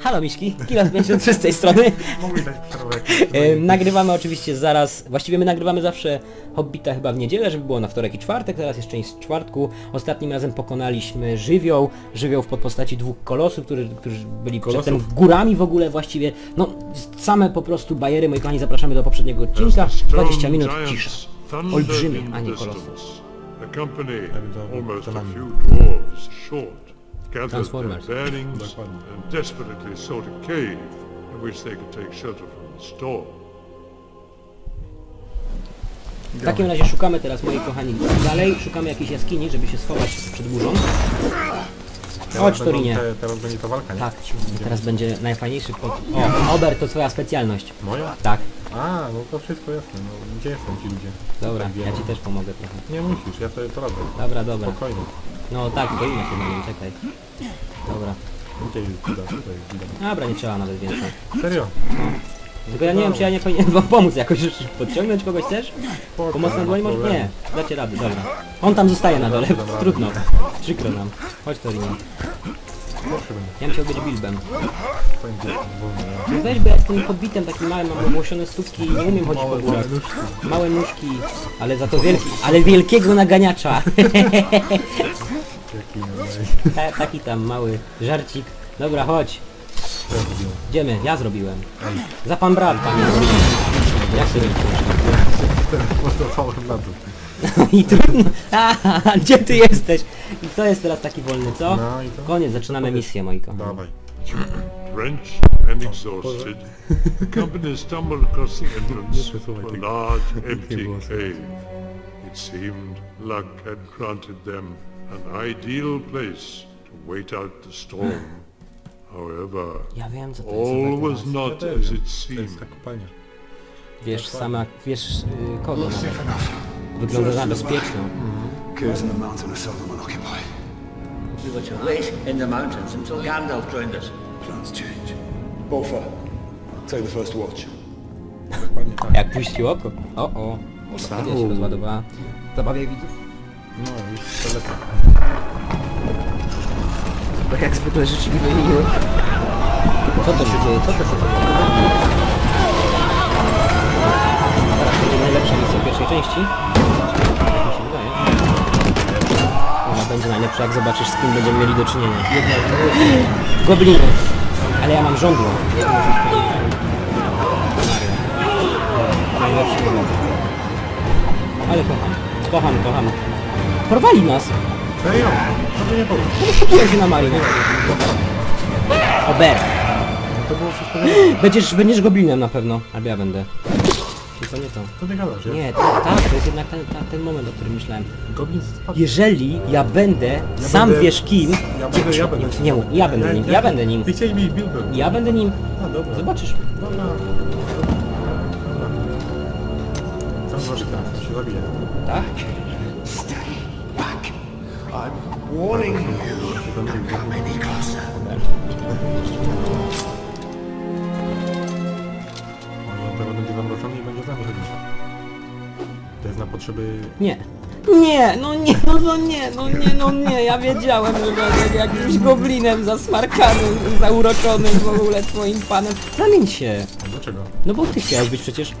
Halo Miśki, Kilas 53 z tej strony. Mogli dać przerwę. E, nagrywamy oczywiście zaraz, właściwie my nagrywamy zawsze Hobbita chyba w niedzielę, żeby było na wtorek i czwartek, teraz jest część z czwartku. Ostatnim razem pokonaliśmy żywioł, żywioł w pod postaci dwóch kolosów, którzy, którzy byli Kolosów? przedtem górami w ogóle właściwie. No, same po prostu bajery, moi kochani, zapraszamy do poprzedniego odcinka. the stone 20 minut cisza. in a nie kolosy. almost a few dwarves short, Transformers. bearings and desperately sought a cave in which they could take shelter from the storm. W takim razie szukamy teraz, moi kochani, dalej, szukamy jakiejś jaskini, żeby się schować przed burzą. Chodź, Torinie. Te, teraz będzie to walka, nie? Tak, teraz będzie najfajniejszy pod... O, Ober, to twoja specjalność. Moja? Tak, A, no to wszystko jasne. No, gdzie są ci ludzie? dobra, ja ci też pomogę trochę. Nie musisz, ja sobie to robię. Dobra, dobra. Spokojnie. No tak, boimy się na nim, czekaj. Dobra. Tutaj. Dobra, nie trzeba nawet więcej. Serio? Tylko ja nie wiem, czy ja nie powinienem wam pomóc jakoś, podciągnąć kogoś też? Spoko, Pomocna nie dłoń może? problemu. Nie, dacie rady, dobra. On tam zostaje na dole, radę. trudno. Przykro nam. Chodź. Proszę będę. Ja bym chciał być Bilbem. No weź, bo ja jestem podbitem takim małym, mam ogłoszone stópki i nie umiem chodzić po Małe, górach. małe nóżki. Małe nóżki, ale za to wielki, ale wielkiego naganiacza. Jaki. Ta, taki tam mały żarcik. Dobra, chodź. Idziemy, ja zrobiłem. Za pan brat, panie. Jak na to. I trudno. A, gdzie ty jesteś? I kto jest teraz taki wolny, co? No i to? Koniec, zaczynamy misję, moi kochani. Dawaj. Drenched and exhausted, the company stumbled across the entrance to a large, empty cave. It seemed luck had granted them an ideal place to wait out the storm. However, Ja wiem, co to jest. all was not Ja as it seemed. jest ta kopalnia. Wiesz sama, wiesz y, kogo. Wygląda na bezpieczną. Caves in the mountain are seldom unoccupied. We were to wait in the mountains until Gandalf joined us. Plans change. Bolfa, take the first watch. Dokładnie tak. Jak puścił oko. O, o. Stadia się rozładowała. Zabawiaj widzów. No, już to lepiej. Tak jak zwykle życzliwe miły. Co to się dzieje? Co to się dzieje? Teraz będzie najlepsza misja pierwszej części. Tak mi się wydaje. Ona będzie najlepsza jak zobaczysz z kim będziemy mieli do czynienia. Gobliny. Ale ja mam żądło. Najlepszy. Ale kocham. Kocham, kocham. Porwali nas. Serio? Co by nie było? Skupiłem się na Marii. Ober. To było wszystko nie Będziesz, będziesz goblinem na pewno. Albo ja będę. Tylko nie to. Co ty gadasz? ja? Nie, tak, tak, to jest jednak ten, ten, ten moment, o którym myślałem. Goblin spadł. Jeżeli ja będę, sam będę- wiesz kim, Ja będę, ja będę. nie, nie, ja będę nim, ja będę nim, Ty chciałeś być Bilbem. ja będę nim, A, dobra. zobaczysz. Dobra. Dobra. Sam zobacz teraz, się zabije. Tak? Warning you. Zabije. Come any closer. On teraz będzie zamroczony i będzie zamroczony. To jest na potrzeby... Nie. Nie, no nie, no, no nie, no nie, no nie, ja wiedziałem, że będę jakimś goblinem zasmarkanym, zauroczonym w ogóle twoim panem. Zamień się. A dlaczego? No bo ty chciałeś być przecież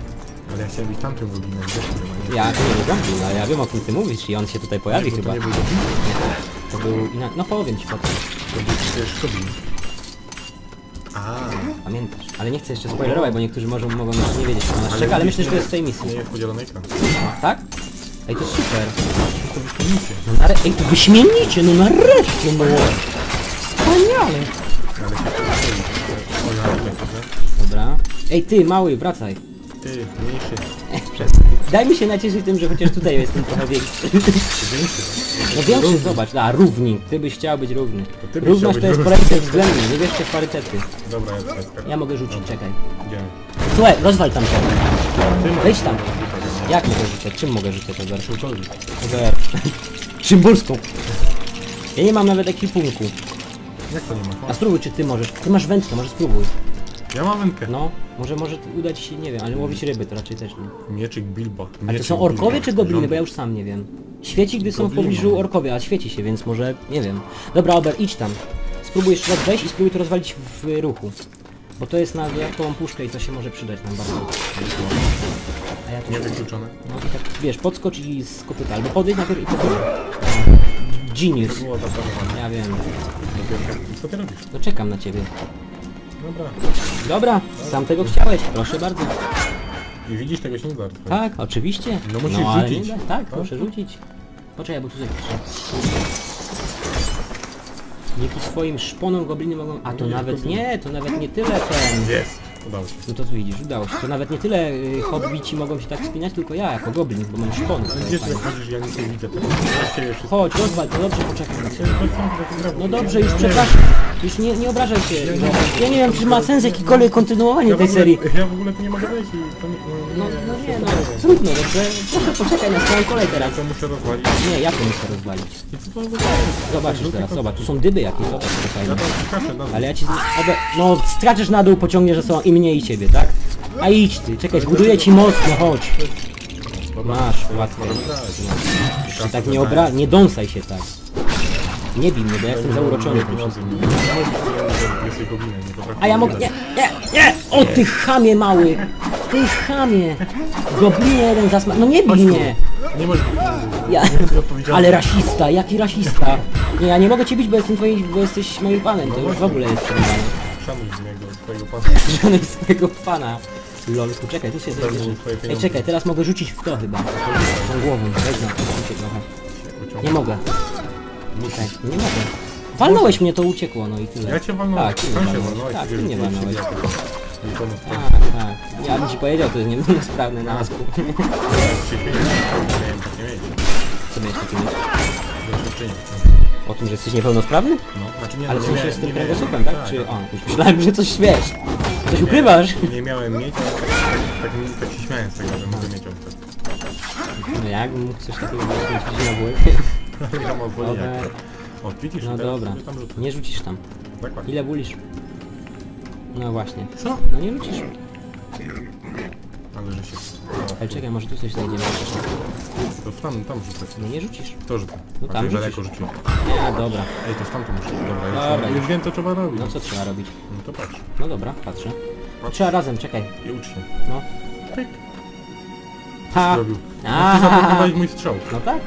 Ale ja chciałem być tamtym goblinem, wiesz. Ja to nie był goblin, ale ja wiem o kim ty mówisz i on się tutaj pojawi chyba. To był inna... No powiem ci potem. to był przecież goblin. A, Pamiętasz. Ale nie chcę jeszcze spoilerować, bo niektórzy może, mogą jeszcze nie wiedzieć co nas czeka, ale myślę, że to jest w tej misji. nie jest podzielony ekran. Tak? Ej, to super. To wyśmienicie. No nare... Ej, to wyśmienicie, no nareszcie, no. Wspaniale. Ale się? Dobra. Ej, ty, mały, wracaj. Ty, mniejszy. Ech, przestań. Daj mi się nacieszyć tym, że chociaż tutaj jestem trochę większy. Większy. No większy, zobacz, a równi. Ty byś chciał być równy. ty byś Równość to jest parytet względny, nie wierzcie w parytety. Dobra, ja skakam. Ja mogę rzucić, czekaj. Idziemy. Słuchaj, rozwal tam to. Ty możesz Wejdź tam. Jak mogę rzucać? Czym mogę rzucać, Ogar? Czymkolwiek. Ogar. Szymburską. Ja nie mam nawet ekwipunku. Jak to nie ma? A spróbuj, czy ty możesz. Ty masz wędkę, może spróbuj. Ja mam wędkę. No, może może uda ci się, nie wiem, ale łowić ryby to raczej też nie. Mieczyk Bilbo. Ale to Mieczyk są orkowie czy gobliny, bo ja już sam nie wiem. Świeci, gdy są w Gobliny. pobliżu orkowie, a świeci się, więc może, nie wiem. Dobra, Ober, idź tam. spróbuj jeszcze raz wejść i spróbuj to rozwalić w ruchu. Bo to jest na dodatkową puszkę i to się może przydać nam bardzo. A ja tu się... Niewykluczone. No i tak, wiesz, podskocz i z kopyta. Albo podejdź najpierw i to Genius. Ja wiem. Co ty robisz? No czekam na ciebie. Dobra. Dobra, sam tego chciałeś. Proszę bardzo. I widzisz, tego się nie da. Tak, oczywiście. No musisz ale rzucić. Nie, da- tak, proszę rzucić. Poczekaj, bo tu coś pisze. Dzięki swoim szponom gobliny mogą... A to Nie, nawet gobliny. nie, to nawet nie tyle ten... Jest! Udało się. No to tu widzisz, udało się. To nawet nie tyle y, hobbici mogą się tak wspinać, tylko ja jako goblin, bo mam szpony. swoje Gdzie ty chodzisz, ja nic nie widzę. Teraz z ciebie wszystko. Chodź, rozwal to, dobrze, poczekaj tak. No dobrze, już przepraszam. Już nie, nie obrażaj się. Ja nie wiem, czy ma sens jakikolwiek kontynuowanie Ja tej ogóle- serii. Ja w ogóle tu nie mogę wejść i to nie... No, no nie, no, trudno, dobrze? Proszę poczekaj na swoją kolej teraz. To muszę rozwalić. Nie, jak to muszę rozwalić? I co to? Zobaczysz teraz, zobacz, tu są dyby jakieś, zobacz, to Ja fajne. Ale ja ci... z- Obe... No, skaczesz na dół, pociągniesz za sobą i mnie i ciebie, tak? A idź ty, czekaj, zbuduję ci most, no chodź. Masz, łatwo. Ty tak nie obra... nie dąsaj się tak. Nie bij mnie, bo ja jestem zauroczony tym wszystkim. A ja mogę... Nie, nie, nie! O ty chamie mały! Ty chamie! Goblinie jeden zasma... No nie bij mnie! Nie możesz... Ja... Ale rasista, jaki rasista? Nie, ja nie mogę cię bić, bo jestem twoim... bo jesteś moim panem, to już w ogóle jest. Szanuj mojego, twojego pana. Żony swojego pana. Lolku, czekaj, tu się twoje Ej, czekaj, teraz mogę rzucić w to chyba. Tą głową, weź na to, trochę. Nie mogę. Czekaj, nie mogę. Walnąłeś mnie, to uciekło, no i tyle. Ja cię walnąłem. Tak, ty mnie walnąłeś. walnąłeś. Tak, ty mnie walnąłeś. Tak, tak. Ja bym ci powiedział, to jest niepełnosprawny nazw. Co miałeś takie mieć? Doświadczenie. O tym, że jesteś niepełnosprawny? No, znaczy nie, Ale no, w nie sensie z tym nie kręgosłupem, tak? Czy... O, już myślałem, że coś wiesz. Coś ukrywasz. Nie miałem mieć, ale tak, tak, tak, tak się śmiałem z tego, że mogę mieć owce. No jak mógł coś takiego mieć na głowie? Ja mam wolę Dobra. jak. O, widzisz, No teraz dobra. sobie tam rzucę. Nie rzucisz tam. Zakładnie. Ile bulisz? No właśnie. Co? No nie rzucisz. Ale że się... Ale czekaj, może tu coś znajdziemy. To w tam, tam rzucę. No nie rzucisz. To rzucę. No tam rzucisz. daleko rzuciłem. A, dobra. Ej, to w tamtą muszę. Dobra, Dobra, już, już wiem co trzeba robić. No co trzeba robić? No to patrz. No dobra, patrzę. Trzeba razem, czekaj. I ucz się. No. Ha! Zrobił. No, A, ty zablokowałeś mój strzał. No tak?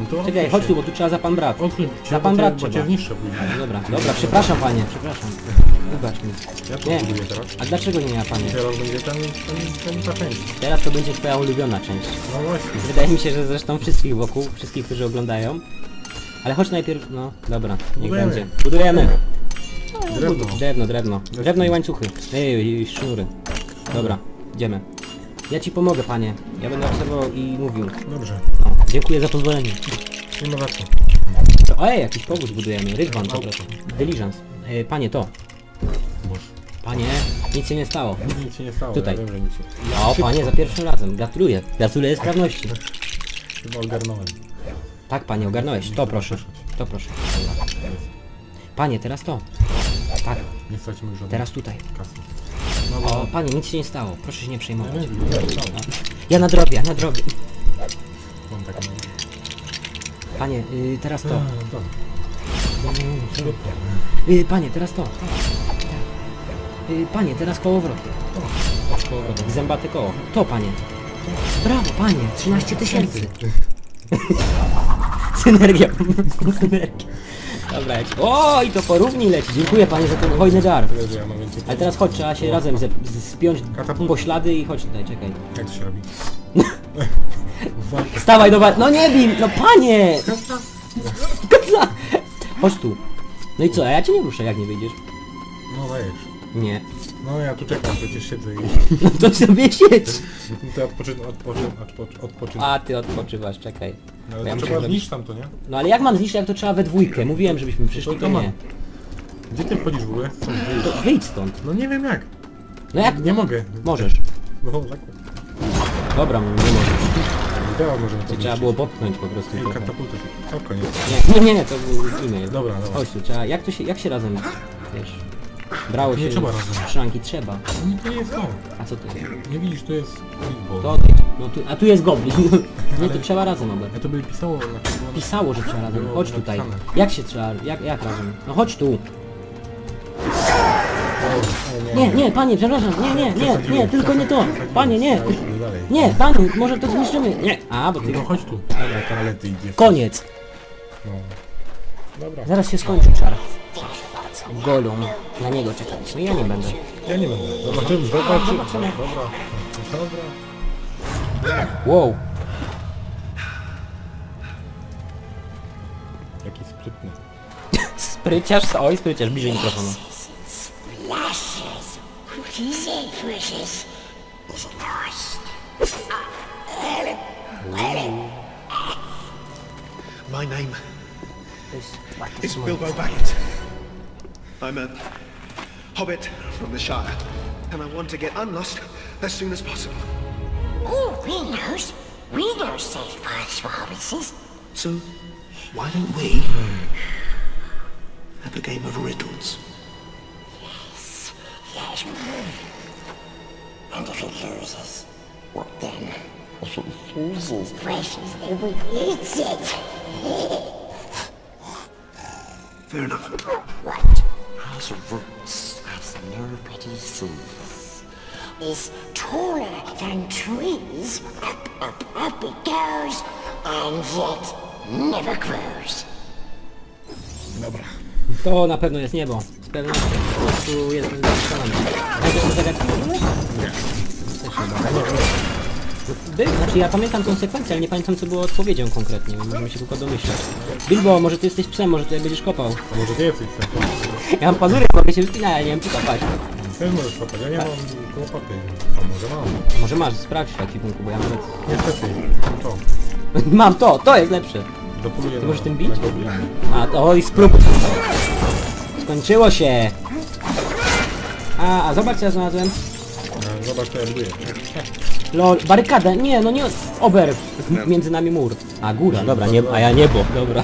No to Czekaj, chodź się. tu, bo tu trzeba za pan brat. Odsuń Za pan brat cię, trzeba. No Dobra, dobra, przepraszam panie, przepraszam. Wybacz mi. Ja to Nie. buduję teraz. A dlaczego nie ja panie? Teraz będzie ten, ten, ten, ta część. Teraz to będzie twoja ulubiona część. No właśnie. Wydaje mi się, że zresztą wszystkich wokół, wszystkich, którzy oglądają. Ale chodź najpierw, no dobra, niech Budujemy. będzie. Budujemy. Drewno. Drewno, drewno. Drewno i łańcuchy. Ej, i sznury. Dobra, idziemy. Ja ci pomogę, panie. Ja będę obserwował i mówił. Dobrze. O, dziękuję za pozwolenie. Nie ma za co. To, jakiś powóz budujemy. Rydwan, to proszę. Diligence. E, panie, to. Panie, nic się nie stało. Nic się nie stało. Tutaj. Ja wiem, że nic się... O, panie, za pierwszym razem. Gratuluję. Gratuluję sprawności. Chyba ogarnąłem. Tak, panie, ogarnąłeś. To proszę. To proszę. Panie, teraz to. Tak, Nie stać żadnej teraz tutaj. kasy. O, panie, nic się nie stało. Proszę się nie przejmować. Ja nadrobię, nadrobię. Tak. Panie, y, teraz to. Y, panie, teraz to. Y, panie, teraz kołowrot. Kołowrot. Zębate koło. To, panie. Brawo, panie. 13 tysięcy. Synergia. Synergia. Dobra, ja ci... O, i to porówni leci. Dziękuję panie za ten hojny dar. Tyle, że ja mam więcej... Ale teraz chodź, trzeba się razem ze, z- spiąć Katapult. po ślady i chodź tutaj, czekaj. Jak to się robi? Stawaj do wa- No nie bij, no panie! Chodź tu. No i co, a ja cię nie ruszę, jak nie wyjdziesz? No dajesz. Nie. No ja tu czekam, przecież siedzę i... No to sobie siedź. To odpoczynę, odpoczynę, odpoczynę. A ty odpoczywasz, czekaj. No, ja ale muszę trzeba zrobić- zniszczyć tam to, nie? No ale jak mam zniszczyć, jak to trzeba we dwójkę? Mówiłem, żebyśmy przyszli, to to nie. Gdzie ty wchodzisz w ogóle? To wyjdź stąd. No nie wiem jak. No jak? Nie mogę. Możesz. No tak. Dobra, nie możesz. Działa możemy to Trzeba było popchnąć po prostu Ej, trochę. katapultę. O, koniec. Nie, nie, nie, to był e-mail. Dobra, dobra. Chodź tu, trzeba, jak to się, jak się razem, wiesz, brało Nie się trzeba razem. szranki, trzeba. Nie, to nie jest to. A co to jest? Nie widzisz, to jest Big To Ball. No tu, a tu jest goblin. Nie, to trzeba razem. Ja to by pisało na Pisało, że trzeba razem. Było Chodź tutaj. napisane. Jak się trzeba, jak, jak razem? No chodź tu. Nie, nie, panie, przepraszam, nie, nie, nie, nie, tylko nie to. Panie, nie. No dalej. Nie, panie, może to zniszczymy. Nie. A, bo ty... No chodź tu. Ale ty idziesz. Koniec. No. Dobra. Zaraz się skończy czar. Bardzo. Golum. Na niego czekaliśmy. Ja nie będę. Ja nie będę. Zobaczymy, zobaczymy. Dobra. Dobra. Wow. Jaki sprytny. Spryciarz, oj, spryciarz, bliżej mikrofonu. Is lost? My name is Bilbo Baggins. I'm a hobbit from the Shire, and I want to get unlost as soon as possible. Oh, we knows. We know safe paths for hobbitses. So, why don't we have a game of riddles? Yes. Yes. And if he loses, what then? If he loses, precious, then we eats it. Fair enough. What has roots as nobody sees is taller than trees. Up, up, up it goes, and yet never grows. Dobra. To na pewno jest niebo. Z pewnością. Po prostu jestem. Znacie te zagadki w ogóle? Nie. Był, znaczy ja pamiętam konsekwencje, ale nie pamiętam co było odpowiedzią konkretnie, możemy się tylko domyślać. Bilbo, może ty jesteś psem, może tutaj będziesz kopał. A może ty jesteś ten? Ja mam pazury, mogę się wypinać, ale nie wiem czy kopać. Też możesz kopać. Ja nie mam kłopoty. A może mam. Może masz, sprawdź w ekwipunku, bo ja nawet... Niestety. To. Mam to, to jest lepsze. Dopoluję Ty możesz tym bić? A, to oj, spróbuj. Skończyło się. A, a zobacz co ja znalazłem. A, Zobacz co ja buduję. Lol, barykada, nie, no nie, ober, między nami mur. A, góra, dobra, nie, a ja niebo, dobra.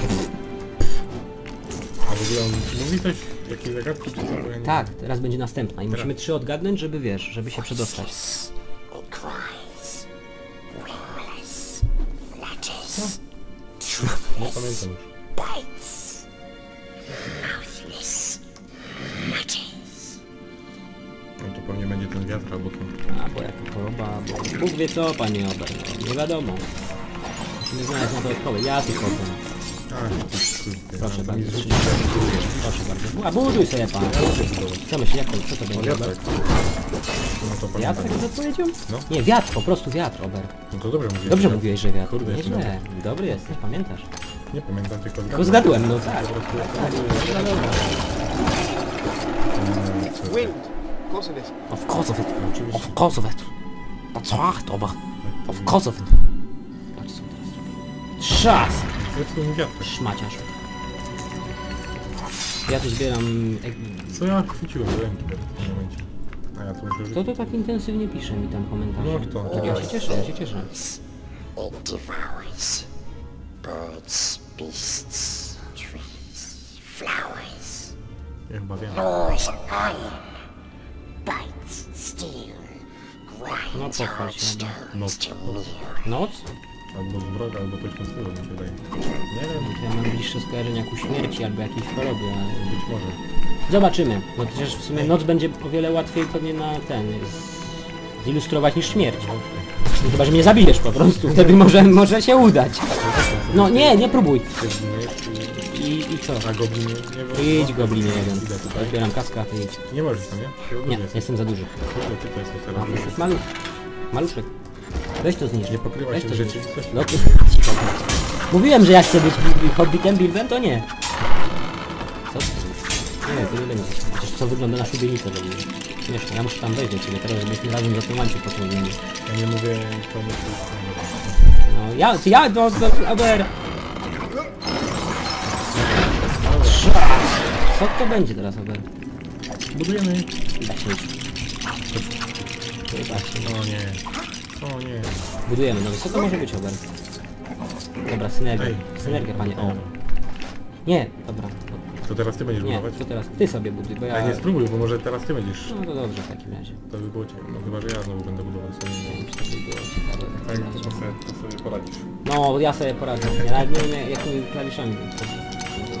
A w ogóle on mówi coś? Jakieś zagadki ja nie- Tak, teraz będzie następna i musimy trzy odgadnąć, żeby wiesz, żeby się przedostać. Nie pamiętam już. No to pewnie będzie ten wiatr albo to. A, bo jaka choroba, bo Bóg wie co, panie ober, no, nie wiadomo. Musimy znaleźć na to odpowiedź, ja tylko ten. Proszę bardzo. nie zrzucisz. Proszę bardzo. A buduj sobie pan. Co myślisz, jak to, co to będzie? wiatrek. No to Wiatr pamiętam. z odpowiedzią? No. Nie, wiatr, po prostu wiatr, ober. No to dobrze mówię. Dobrze mówiłeś, że wiatr. Kurde, Nie jestem źle. Dobry jesteś, pamiętasz. Nie pamiętam, tylko Tylko zgadłem, no tak. Wind. Of course it is. Of course of it. Of course of it. That's right, ober. Of course of it. Patrz co teraz. Trzas! Jest wiatr. Szmaciarz. Ja tu zbieram... ek- Co ja chwyciłem do ręki w tym momencie? A ja to muszę Kto to tak intensywnie pisze mi tam komentarze? No kto? Tak ja się cieszę, ja się cieszę. Devours. Birds, beasts, trees, flowers. Ja chyba wiem. Iron. Bites steel. No Grinds hard no. stones to. Noc? Albo zbroda, albo coś na stylu mi się wydaje. Nie wiem, Ja mam bliższe skojarzenia ku śmierci albo jakiejś chorobie, ale... być może. Zobaczymy. No przecież w sumie noc będzie o wiele łatwiej pewnie na ten... z- zilustrować niż śmierć. No Chyba, że mnie zabijesz po prostu, wtedy może, może się udać. No nie, nie próbuj. Ty zginiesz i... I, i co? A goblin nie nie Idź goblinie jeden. Idę tutaj. Odbieram kaska, ty idź. Nie możesz tam, nie? Ty Nie, jesteś. jestem za duży. Kurde, ty to jesteś teraz. A, jesteś maluch. Maluszek. Weź to zniszcz. Nie pokrywa Weź się rzeczywistością. No, Mówiłem, że ja chcę być hobbitem, bilbem, to nie. Co? Nie, to nie będzie. Przecież co wygląda na szubienicę w ogóle. Śmieszne, ja muszę tam wejść do ciebie teraz, żebyśmy razem za ten łańcuch pociągnięli. Ja nie mówię komu No, ja, ja, no, no, aber... Co to będzie teraz, aber? Budujemy. Chyba się Chyba się O nie. O nie. Budujemy, no co to może być, aber? Dobra, synergia. Ej. Synergia, panie, o. Nie, dobra. To teraz ty będziesz Nie, budować? to teraz ty sobie buduj, bo ja... Nie spróbuj, bo może teraz ty będziesz. No to dobrze w takim razie. To by było ciekawe. No chyba, że ja znowu będę budował sobie. To by było ciekawe. Tak, to sobie, to sobie poradzisz. No, ja sobie poradzę. Ja nawet nie wiem jakimi klawiszami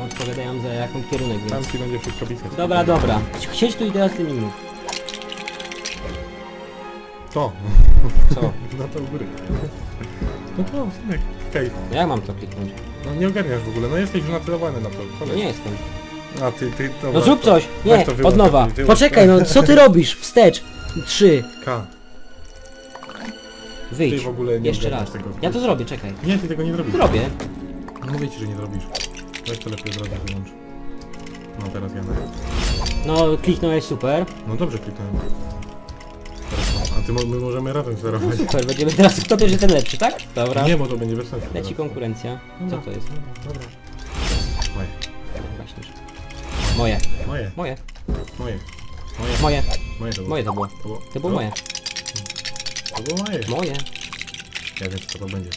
odpowiadają za jaką kierunek, Tam więc... ci będzie wszystko pisać. Dobra, dobra. Siedź tu i teraz ty mi mów. To. Co? No to u góry. No to, synek. Okej. Jak mam to kliknąć? No nie ogarniasz w ogóle, no jesteś już nacelowany na to. No Kolej. nie jestem. A ty, ty, dobra, No zrób to- coś! weź Nie, to wyłącz, od nowa. wyłącz. Poczekaj, no co ty robisz? Wstecz. Trzy. K. Wyjdź. Ty w ogóle nie Jeszcze ogarniasz raz. tego. Ja to zrobię, czekaj. Nie, ty tego nie zrobisz. Zrobię. No mówię ci, że nie zrobisz. Weź to lepiej razu wyłącz. No teraz ja. No, kliknąłeś super. No dobrze kliknąłem. A ty my możemy razem sterować. Super, będziemy teraz kto bierze ten lepszy, tak? Dobra. Nie, bo to będzie bez sensu. Leci teraz. konkurencja. Co to jest? Dobra. Moje. Właśnie. Moje. Moje. Moje. Moje. Moje. Moje to było. Moje to było. To było, To było moje. To było moje. Moje. Ja wiem co to będzie.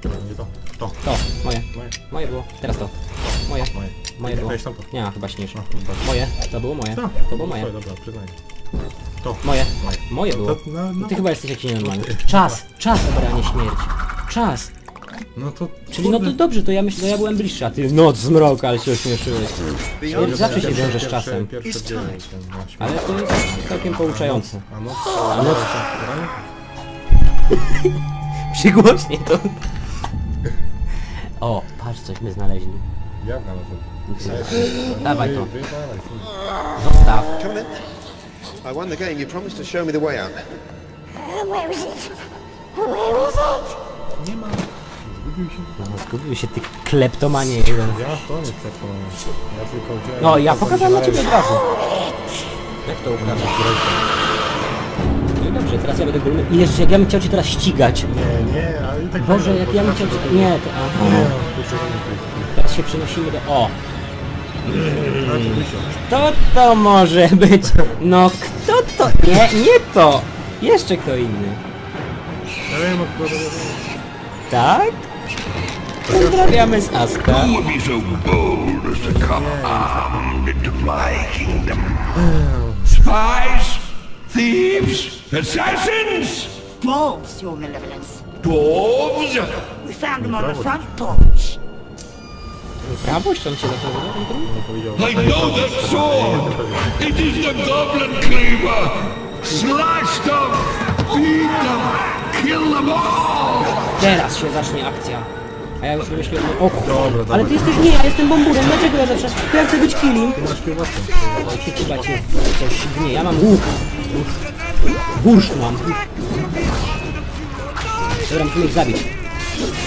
To będzie to. To. To. Moje. Moje. Moje było. Teraz to. Moje. Moje. Moje było. Nie, chyba śmiesz. No. Moje. To było moje. To. Było moje. Dobra, przyznaję. To. Moje. Moje. Było. to- no, no. Ty chyba jesteś jakiś nienormalny. Czas. Czas obranie śmierć. Czas. No to... Czyli no to dobrze, to ja myślę, że ja byłem bliższy, a ty noc, zmrok, ale się ośmieszyłeś. Śmierć zawsze się wiąże z czasem. No. Ale to jest całkiem pouczające. A no, A no, przygłośnie to. O, patrz, coś my znaleźli. Ja znalazłem. Dawaj to. Zostaw. I won the game. You promised to show me the way out. Uh, where is it? Where is it? Nie ma. Zgubił się. No, zgubił się ty kleptomanie jeden. Ja to nie to. Ja tylko wziąłem... No, ja pokazałem na ciebie od razu. Jak to ukradać? No i dobrze, teraz ja będę golny. Jezus, jak ja bym chciał cię teraz ścigać. Nie, nie, ale i tak... Boże, jak ja bym chciał cię... Nie, to... Aha. Nie, Teraz się przenosimy do... O! A. Kto to może być? No to? Nie, nie to! Jeszcze kto inny. Ja wiem, od kogo to jest. Tak? Pozdrawiamy z Aska. Who would be so bold as to come armed into my kingdom? Spies? Thieves? Assassins? Dwarves, your malevolence. Dwarves? We found them on the front porch. Prawość on? Nie powiedział. I know that sword! It is the Goblin Cleaver! Slash them! Beat them! Kill them all! Teraz się zacznie akcja. A ja już wymyśliłem... O, Dobra, ale dawaj. ty jesteś nie, ja jestem bomburem, dlaczego ja zawsze... To ja chcę być killing. Ty masz kiełbaskę. Ty chyba cię coś nie, ja mam łuk. Bursz mam. Dobra, musimy ich zabić.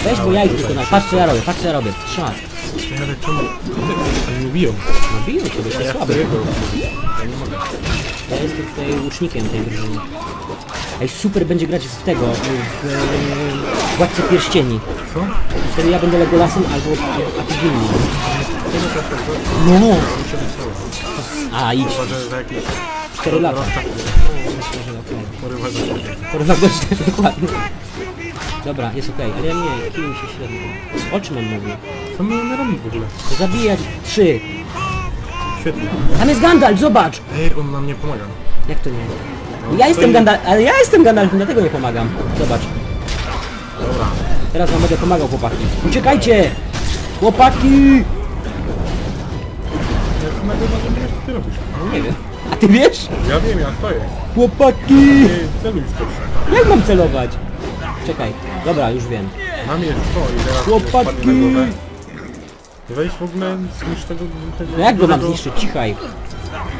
Weź, bo ja ich wykonam. Patrz co ja robię, patrz co ja robię. Trzymaj. Ja tak czemu? Oni nie biją. No biją cię, bo jesteś słaby. Ja jestem tutaj łucznikiem tej drużyny. Ej, super będzie grać w tego, w e, Władcę Pierścieni. Co? Wtedy ja będę Legolasem albo a ty Gimli. No! A, idź, że za jakieś 4 lata. porywa do siebie. Porwa go cztery, dokładnie. Dobra, jest okej, ale ja nie, kill mi się średnio. O czym on mówi? Co my mamy robić w ogóle? Zabijać trzy. Świetnie. Tam jest Gandalf, zobacz! Ej, on nam nie pomaga. Jak to nie? Ja jestem Gandalf, ale ja jestem Gandalfem, dlatego nie pomagam. Zobacz. Dobra. Teraz wam będę pomagał, chłopaki. Uciekajcie! Chłopaki! Jak nagrywam, to wiesz, co ty robisz. Nie wiem. A ty wiesz? Ja wiem, ja stoję. Chłopaki! Ty celuj skocz. Jak mam celować? Czekaj. Dobra, już wiem. Mam jest to i teraz Chłopaki! spadnie na głowę. Weź w ogóle zniszcz tego... tego No jak go mam dużego- zniszczyć? Cichaj.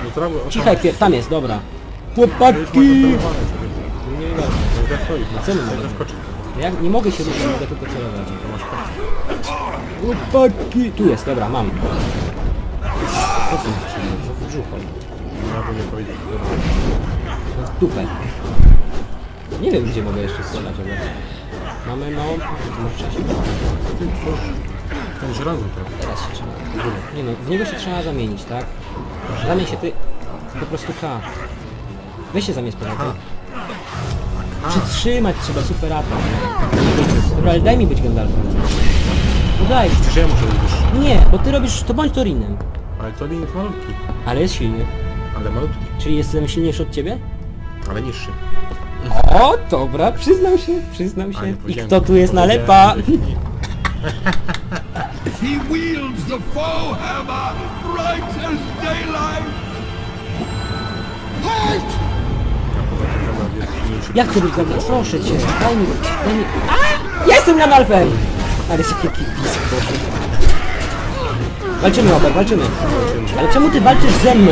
No trawy, o, Cichaj, pier... tam jest, dobra. Chłopaki! Nie, nie, nie. No zaskoczyć. Ja nie mogę się ruszyć, mogę tylko celować. Chłopaki! Tu jest, dobra, mam. Co tu w brzuchu? Ja bym nie powiedział. No, w dupę. Nie wiem, gdzie mogę jeszcze strzelać, ale... Mamy małą... Może trzeba się... Ty tworz ten żelazo trochę. Teraz się trzeba... Nie no, w niego się trzeba zamienić, tak? Zamień się ty... Po prostu K. Weź się zamiast powrotem. Przytrzymać trzeba super atak. Dobra, ale daj mi być Gandalfem. No daj. Czy ja muszę być Nie, bo ty robisz... To bądź Torinem. Ale to nie jest malutki. Ale jest silny. Ale malutki. Czyli jestem silniejszy od ciebie? Ale niższy. O, dobra, przyznał się, przyznał się. I kto tu jest nalepa? He wields the foe hammer bright as daylight! A poza tym chyba jest silniejszy Ja chcę być Gandalfem, proszę cię, daj mi, daj mi... A! Jestem Gandalfem! Ale jest jakie kipisko. Walczymy, Ober, walczymy. Ale czemu ty walczysz ze mną?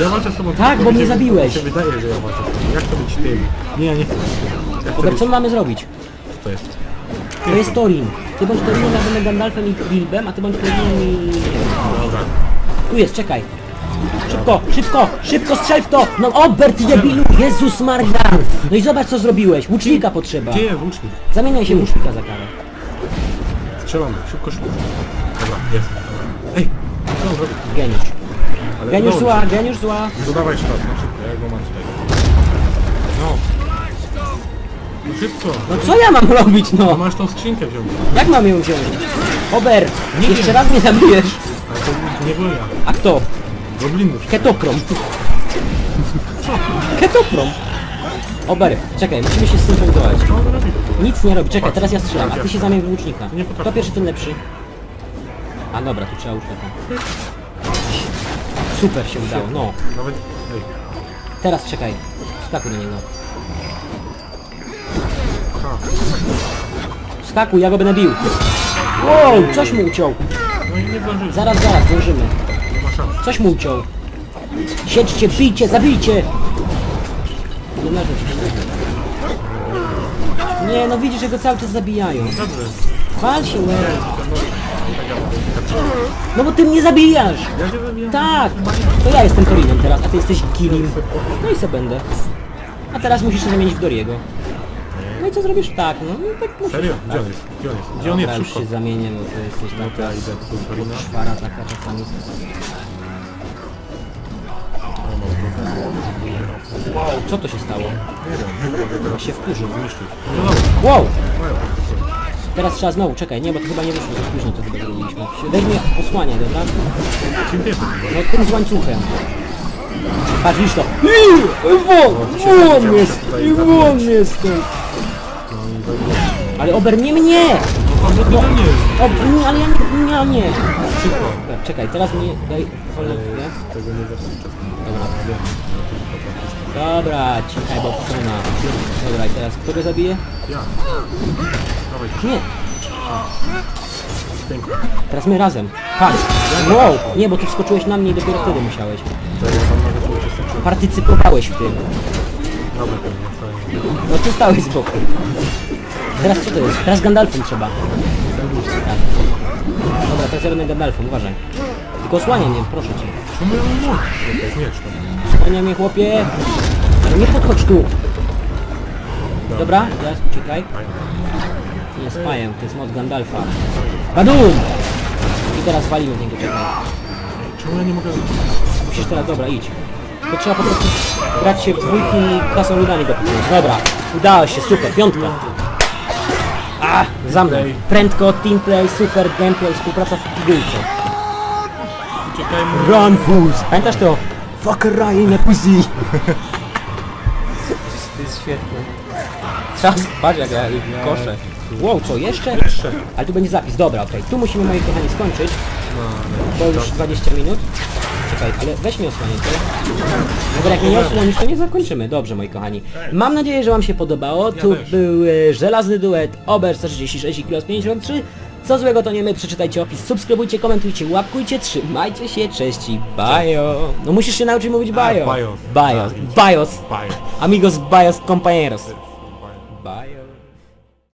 Ja walczę z tobą. Tak, bo mnie zabiłeś. Mi się wydaje, że ja walczę z tobą. Jak to być tym? Nie, ja nie chcę. Ja chcę Ober, być... co my mamy zrobić? to jest? To jest Thorin. Ty bądź Thorinem, ja będę Gandalfem i Bilbem, a ty bądź Thorinem i... Dobra. Tu jest, czekaj. Szybko, szybko, szybko strzel w to! No Ober, ty debilu! Jezus Maria! No i zobacz co zrobiłeś, łucznika potrzeba. Gdzie jest łucznik? Zamieniaj się w łucznika za karę. Strzelamy. Szybko, szybko. Dobra, jest. Dobra. Ej! Co on zrobił? Geniusz. Ale Geniusz dobrze. zła, geniusz zła. Dodawaj sztab, no szybko, ja go mam tutaj. No. No szybko. No co ja mam robić, No no? masz tą skrzynkę wziąć. Jak mam ją wziąć? Ober, jeszcze raz mnie zabijesz. Ale to nie byłem ja. A kto? Gobliny. Ketoprom. Ketoprom. Ober, czekaj, musimy się. Co on robi? Nic nie robi, czekaj, teraz ja strzelam, a ty się zamień w łucznika. Nie potrafię. Kto pierwszy, ten lepszy. A dobra, tu trzeba łucznika. Super się udało, no. Nawet... Ej. Teraz czekaj, skakuj na niego. Aha. Skakuj, ja go będę bił. Wow, coś mu uciął. No i nie zdążyli. Zaraz, zaraz, dążymy. Nie ma szans. Coś mu uciął. Siedźcie, bijcie, zabijcie! Nie leżę się. Nie, no widzisz, że go cały czas zabijają. Dobrze. Wal się, łeb. No bo ty mnie zabijasz! Ja. Tak! To ja jestem Torinem teraz, a ty jesteś Kilim. No i se będę. A teraz musisz się zamienić w Doriego. No i co zrobisz? Tak, no, no tak musisz. Serio? Gdzie on jest? Gdzie on jest? Gdzie on Dobra, jest? już Szybko. się zamienię, bo to jesteś No to taka ja idę tu do Torina. szwara taka czasami. Wow, co to się stało? Nie wiem. Teraz się wkurzył. zniszczyć. No dobra. Teraz trzeba znowu, czekaj, nie, bo to chyba nie wyszło, za późno to chyba zrobiliśmy. Weź mnie osłaniaj, dobra? No tym z łańcuchem. Patrz, widzisz to. Won! Won jest! Won jestem! Ale ober nie mnie! No. Ob, nie, ale ja nie, nie, nie. Szybko. Dobra, Czekaj, teraz mnie daj wolną chwilę. Dobra. Dobra, cichaj, bo strona. Dobra, i teraz kto go zabije? Ja. Dawaj. Nie, Pięknie. teraz my razem. Patrz. Wow! Nie, bo ty wskoczyłeś na mnie i dopiero wtedy musiałeś. To ja tam nawet nie uczestniczyłem. Partycypowałeś w tym. Dobra, pewnie. fajnie. No ty stałeś z boku. Teraz co to jest? Teraz Gandalfem trzeba. Tak. Dobra, teraz ja będę Gandalfem, uważaj. Tylko osłaniaj mnie, proszę cię. Czemu ja mam młot? To jest miecz. to. Osłaniaj mnie, chłopie. Ale nie podchodź tu. Dobra, teraz uciekaj. Fajnie. Nie jest pajem, to jest moc Gandalfa. Badum! I teraz walimy niego, czekaj. Czemu ja nie mogę... Musisz teraz, dobra, idź. To trzeba po prostu grać się w dwójki i krasnoludami go pokonać. Dobra, udało się, super, piątka. A, za mną. Prędko, teamplay, super gameplay, współpraca w pigułce. Run, fools! Pamiętasz to? Fuck Ryan, pussy! To jest świetne. Czas, patrz jak ja koszę. Wow, co, jeszcze? Jeszcze. Ale tu będzie zapis, dobra, okej. Tu musimy, moi kochani, skończyć. Bo już 20 minut. Czekaj, ale weź mnie osłonię, co? Dobra, jak mnie nie osłonisz, to nie zakończymy. Dobrze, moi kochani. Mam nadzieję, że wam się podobało. tu też. był e, żelazny duet Ober 136 i Klos 53. Co złego to nie my, przeczytajcie opis, subskrybujcie, komentujcie, łapkujcie, trzymajcie się, cześć i bajo. No musisz się nauczyć mówić bajo. bios. Bios, Tak, bios. Bye. Amigos, bios, compañeros. Bajo.